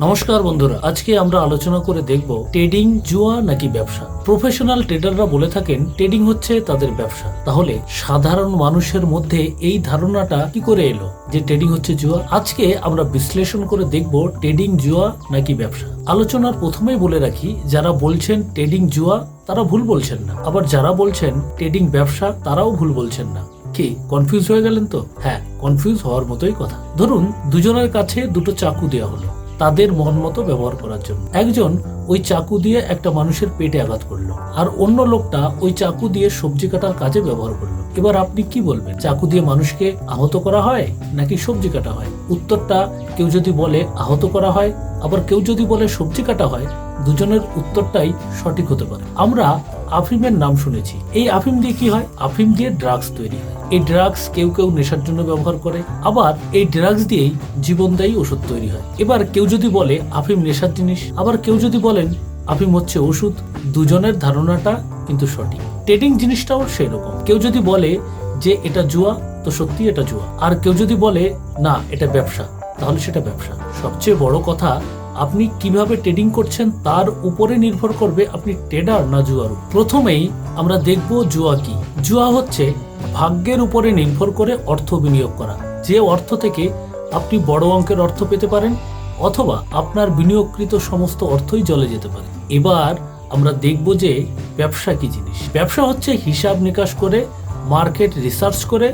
নমস্কার বন্ধুরা, আজকে আমরা আলোচনা করে দেখব ট্রেডিং জুয়া নাকি ব্যবসা। প্রফেশনাল ট্রেডাররা বলে থাকেন, ট্রেডিং হচ্ছে তাদের ব্যবসা। তাহলে সাধারণ মানুষের মধ্যে এই ধারণাটা কি করে এলো যে ট্রেডিং হচ্ছে জুয়া? আজকে আমরা বিশ্লেষণ করে দেখব ট্রেডিং জুয়া নাকি ব্যবসা। আলোচনার প্রথমেই বলে রাখি, যারা বলছেন ট্রেডিং জুয়া, তারা ভুল বলছেন না। আবার যারা বলছেন ট্রেডিং ব্যবসা, তারাও ভুল বলছেন না। কি কনফিউজ হয়ে গেলেন তো? হ্যাঁ কনফিউজ হওয়ার মতোই কথা। ধরুন, দুজনের কাছে দুটো চাকু দেওয়া হলো। তাদের মন মতো ব্যবহার করার জন্য। একজন ওই চাকু দিয়ে একটা মানুষের পেটে আঘাত করল, আর অন্য লোকটা ওই চাকু দিয়ে সবজি কাটার কাজে ব্যবহার করল। এবার আপনি কি বলবেন, চাকু দিয়ে মানুষকে আহত করা হয় নাকি সবজি কাটা হয়? উত্তরটা কেউ যদি বলে আহত করা হয়, আবার কেউ যদি বলে সবজি কাটা হয় দুজনের উত্তরটাই সঠিক হতে পারে। আমরা আফিমের নাম শুনেছি। এই আফিম দিয়ে কি হয়? আফিম দিয়ে ড্রাগস তৈরি হয়। এই ড্রাগস কেউ কেউ নেশার জন্য ব্যবহার করে। আবার এই ড্রাগস দিয়েই জীবনদায়ী ওষুধ তৈরি হয়। এবার কেউ যদি বলে আফিম নেশার জিনিস, আবার কেউ যদি বলেন আফিম হচ্ছে ওষুধ, দুজনের ধারণাটা কিন্তু সঠিক। ট্রেডিং জিনিসটাও সেই রকম কেউ যদি বলে যে এটা জুয়া, তো সত্যি এটা জুয়া। আর কেউ যদি বলে, না, এটা ব্যবসা। তাহলে সেটা ব্যবসা। সবচেয়ে বড় কথা আপনি কীভাবে ট্রেডিং করছেন তার উপরে নির্ভর করবে আপনি ট্রেডার না জুয়ার। প্রথমেই আমরা দেখব জুয়া কি। জুয়া হচ্ছে ভাগ্যের উপরে নির্ভর করে অর্থ বিনিয়োগ করা। যে অর্থ থেকে আপনি বড় অঙ্কের অর্থ পেতে পারেন অথবা আপনার বিনিয়োগকৃত সমস্ত অর্থই জলে যেতে পারে। এবার আমরা দেখব যে ব্যবসা কি জিনিস। ব্যবসা হচ্ছে হিসাব নিকাশ করে মার্কেট রিসার্চ করে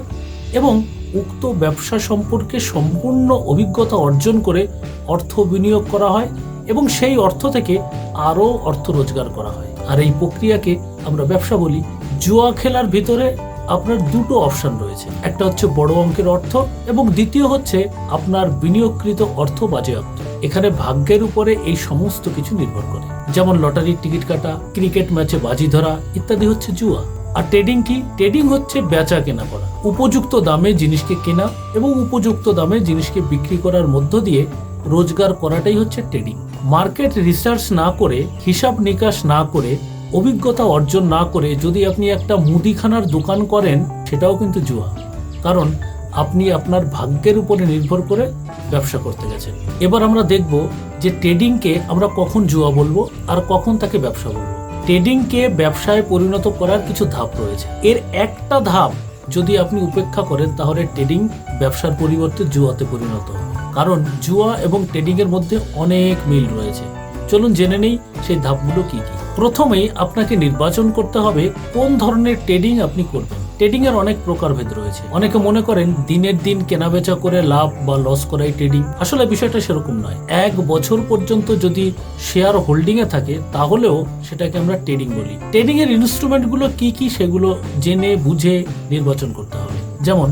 এবং উক্ত ব্যবসা সম্পর্কে সম্পূর্ণ অভিজ্ঞতা অর্জন করে অর্থ বিনিয়োগ করা হয় এবং সেই অর্থ থেকে আরও অর্থ রোজগার করা হয়। আর এই প্রক্রিয়াকে আমরা ব্যবসা বলি জুয়া খেলার ভিতরে আপনার দুটো অপশন রয়েছে। একটা হচ্ছে বড় অঙ্কের অর্থ এবং দ্বিতীয় হচ্ছে আপনার বিনিয়োগকৃত অর্থ বাজেয়াপ্ত। এখানে ভাগ্যের উপরে এই সমস্ত কিছু নির্ভর করে। যেমন লটারির টিকিট কাটা, ক্রিকেট ম্যাচে বাজি ধরা ইত্যাদি হচ্ছে জুয়া। আর ট্রেডিং কি? ট্রেডিং হচ্ছে বেচা কেনা করা। উপযুক্ত দামে জিনিসকে কেনা এবং উপযুক্ত দামে জিনিসকে বিক্রি করার মধ্য দিয়ে রোজগার করাটাই হচ্ছে ট্রেডিং মার্কেট রিসার্চ না করে, হিসাব নিকাশ না করে, অভিজ্ঞতা অর্জন না করে যদি আপনি একটা মুদিখানার দোকান করেন, সেটাও কিন্তু জুয়া। কারণ আপনি আপনার ভাগ্যের উপরে নির্ভর করে ব্যবসা করতে গেছেন। এবার আমরা দেখব যে ট্রেডিংকে আমরা কখন জুয়া বলব আর কখন তাকে ব্যবসা বলব। ট্রেডিংকে ব্যবসায় পরিণত করার কিছু ধাপ রয়েছে। এর একটা ধাপ যদি আপনি উপেক্ষা করেন, তাহলে ট্রেডিং ব্যবসার পরিবর্তে জুয়াতে পরিণত কারণ জুয়া এবং ট্রেডিংয়ের মধ্যে অনেক মিল রয়েছে। চলুন জেনে নেই সেই ধাপগুলো কি কি। প্রথমেই আপনাকে নির্বাচন করতে হবে কোন ধরনের ট্রেডিং আপনি করবেন। ট্রেডিং এর অনেক প্রকারভেদ রয়েছে। অনেকে মনে করেন দিনের দিন কেনাবেচা করে লাভ বা লস করাই ট্রেডিং আসলে বিষয়টা সেরকম নয়। এক বছর পর্যন্ত যদি শেয়ার হোল্ডিং এ থাকে, তাহলেও সেটাকে আমরা ট্রেডিং বলি। ট্রেডিং এর ইনস্ট্রুমেন্টগুলো কি কি সেগুলো জেনে বুঝে নির্বাচন করতে হবে। যেমন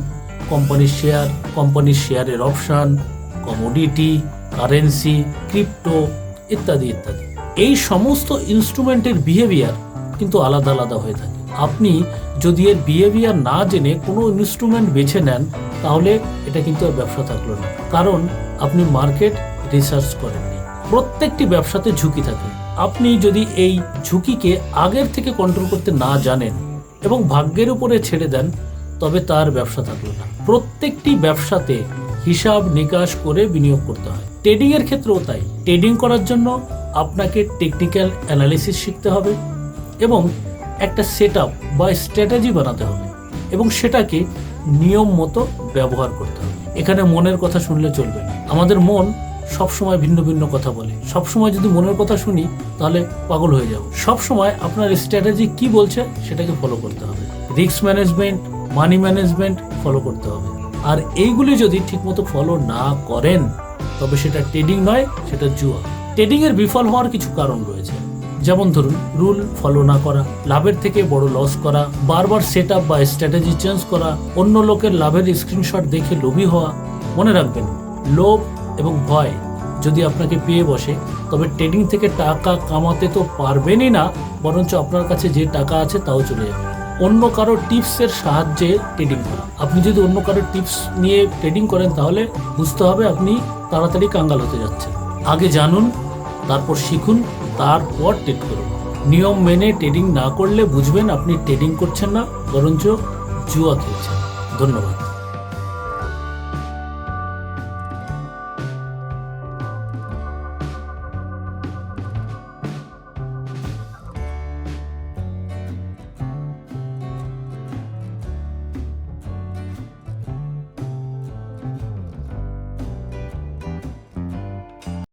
কোম্পানির শেয়ার কোম্পানির শেয়ারের অপশন কমোডিটি কারেন্সি ক্রিপ্টো ইত্যাদি ইত্যাদি। এই সমস্ত ইনস্ট্রুমেন্টের বিহেভিয়ার কিন্তু আলাদা আলাদা হয়ে থাকে। আপনি যদি এর বিহেভিয়ার না জেনে কোনো ইনস্ট্রুমেন্ট বেছে নেন, তাহলে এটা কিন্তু আর ব্যবসা থাকল না। কারণ আপনি মার্কেট রিসার্চ করেননি। প্রত্যেকটি ব্যবসাতে ঝুঁকি থাকে। আপনি যদি এই ঝুঁকিকে আগের থেকে কন্ট্রোল করতে না জানেন এবং ভাগ্যের উপরে ছেড়ে দেন, তবে তার ব্যবসা থাকল না। প্রত্যেকটি ব্যবসাতে হিসাব নিকাশ করে বিনিয়োগ করতে হয়। ট্রেডিং এর ক্ষেত্রেও তাই। ট্রেডিং করার জন্য আপনাকে টেকনিক্যাল অ্যানালিসিস শিখতে হবে এবং একটা সেট আপ বা স্ট্র্যাটেজি বানাতে হবে এবং সেটাকে নিয়ম মতো ব্যবহার করতে হবে। এখানে মনের কথা শুনলে চলবে না। আমাদের মন সব সময় ভিন্ন ভিন্ন কথা বলে। সব সময় যদি মনের কথা শুনি, তাহলে পাগল হয়ে যাব। সব সময় আপনার স্ট্র্যাটেজি কি বলছে, সেটাকে ফলো করতে হবে। Risk management money management follow করতে হবে। আর এইগুলি যদি ঠিকমতো ফলো না করেন, তবে সেটা ট্রেডিং নয়, সেটা জুয়া। ট্রেডিং এর বিফল হওয়ার কিছু কারণ রয়েছে। যেমন ধরুন, রুল ফলো না করা, লাভের থেকে বড় লস করা, বারবার সেট আপ বা স্ট্র্যাটেজি চেঞ্জ করা, অন্য লোকের লাভের স্ক্রিনশট দেখে লোভী হওয়া। মনে রাখবেন, লোভ এবং ভয় যদি আপনাকে পেয়ে বসে, তবে ট্রেডিং থেকে টাকা কামাতে তো পারবেনই না, বরঞ্চ আপনার কাছে যে টাকা আছে তাও চলে যাবে। অন্য কারও টিপসের সাহায্যে ট্রেডিং করা। আপনি যদি অন্য কারও টিপস নিয়ে ট্রেডিং করেন, তাহলে বুঝতে হবে আপনি তাড়াতাড়ি কাঙ্গাল হতে যাচ্ছেন। আগে জানুন, তারপর শিখুন, তারপর ট্রেড করুন। নিয়ম মেনে ট্রেডিং না করলে বুঝবেন আপনি ট্রেডিং করছেন না, বরঞ্চ জুয়া খেলছেন। ধন্যবাদ।